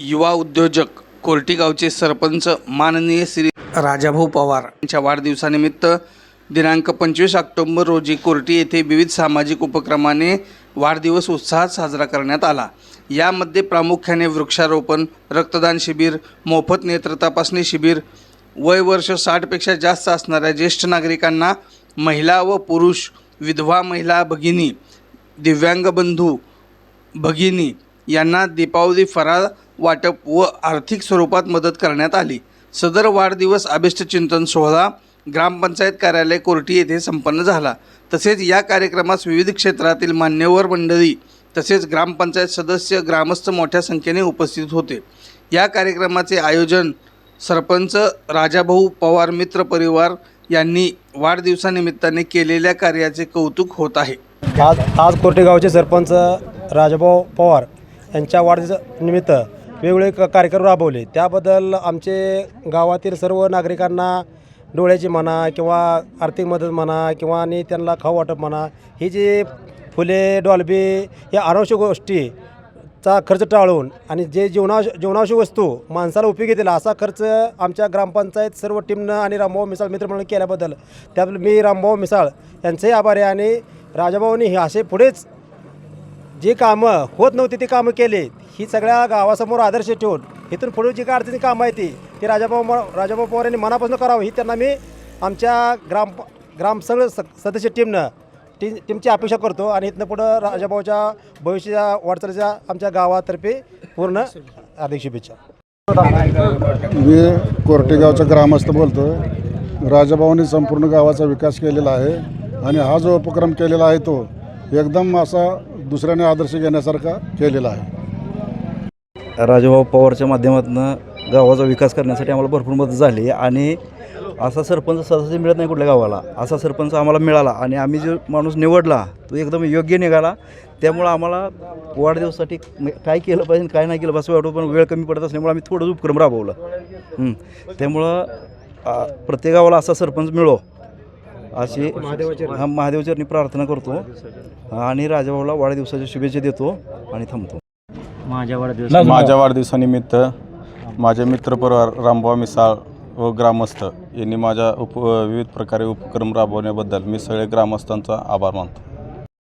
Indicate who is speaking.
Speaker 1: युवा उद्योजक कोर्टी गावचे सरपंच माननीय श्री राजाभाऊ पवार. यांच्या वाढदिवसानिमित्त दिनांक पंचवीस ऑक्टोबर रोजी कोर्टी येथे विविध सामाजिक उपक्रमाने वाढदिवस उत्साहात साजरा करण्यात आला. यामध्ये प्रामुख्याने वृक्षारोपण रक्तदान शिबिर मोफत नेत्र तपासणी शिबिर वय वर्ष साठपेक्षा जास्त असणाऱ्या ज्येष्ठ नागरिकांना महिला व पुरुष विधवा महिला भगिनी दिव्यांग बंधू भगिनी यांना दीपावली फराळ वाटप व आर्थिक स्वरूपात मदत करण्यात आली. सदर वाढदिवस अभिष्ट चिंतन सोहळा ग्रामपंचायत कार्यालय कोर्टी येथे संपन्न झाला. तसेच या कार्यक्रमास विविध क्षेत्रातील मान्यवर मंडळी तसेच ग्रामपंचायत सदस्य ग्रामस्थ मोठ्या संख्येने उपस्थित होते. या कार्यक्रमाचे आयोजन सरपंच राजाभाऊ पवार मित्र परिवार यांनी वाढदिवसानिमित्ताने केलेल्या कार्याचे कौतुक होत आहे.
Speaker 2: आज आज कोर्टेगावचे सरपंच राजाभाऊ पवार यांच्या वाढदिवसानिमित्त वेगवेगळे क- कार्यक्रम राबवले. त्याबद्दल आमचे गावातील सर्व नागरिकांना डोळ्याची म्हणा किंवा आर्थिक मदत म्हणा किंवा आणि त्यांना खाऊ वाटप म्हणा ही जी फुले डॉल्बी या अनावश्यक गोष्टी चा खर्च टाळून आणि जे जीवनावश जीवनावश्यक वस्तू माणसाला उपयोगी येतील असा खर्च आमच्या ग्रामपंचायत सर्व टीमनं आणि रामभाऊ मिसाळ मित्रमंडळ केल्याबद्दल त्याबद्दल मी रामभाऊ मिसाळ यांचेही आभारी आहे आणि राजाभाऊनी हे असे पुढेच जी कामं होत नव्हती ती कामं केली ही सगळ्या गावासमोर आदर्श ठेवून इथून पुढे जी काय अडचणी कामं आहे ती ती राजाभाऊ राजाभाऊ पवार यांनी मनापासून करावं ही त्यांना मी आमच्या ग्राम ग्रामसंघ स सदस्य टीमनं टीम टीमची अपेक्षा करतो आणि इथनं पुढं राजाभाऊच्या भविष्याच्या वाटचालीच्या आमच्या गावातर्फे पूर्ण हार्दिक शुभेच्छा.
Speaker 3: मी कोर्टेगावचा ग्रामस्थ बोलतो राजाभाऊने संपूर्ण गावाचा विकास केलेला आहे आणि हा जो उपक्रम केलेला आहे तो एकदम असा दुसऱ्याने आदर्श घेण्यासारखा केलेला आहे.
Speaker 4: राजाभाऊ पवारच्या माध्यमातून गावाचा विकास करण्यासाठी आम्हाला भरपूर मदत झाली आणि असा सरपंच सहसा मिळत नाही कुठल्या गावाला. असा सरपंच आम्हाला मिळाला आणि आम्ही जो माणूस निवडला तो एकदम योग्य निघाला. त्यामुळं आम्हाला वाढदिवसासाठी काय केलं पाहिजे काय नाही केलं पाहिजे वाटतं पण वेळ कमी पडत असल्यामुळे आम्ही थोडंच उपक्रम राबवलं. त्यामुळं प्रत्येक गावाला असा सरपंच मिळो. अशी हा महादेवचरणी प्रार्थना करतो. आणि राजाभाऊला वाढदिवसाच्या शुभेच्छा देतो आणि थांबतो.
Speaker 5: माझ्या वाढदिवसानिमित्त माझे मित्रपरिवार रामभाऊ मिसाळ व ग्रामस्थ यांनी माझ्या उप विविध प्रकारे उपक्रम राबवण्याबद्दल मी सगळे ग्रामस्थांचा आभार मानतो.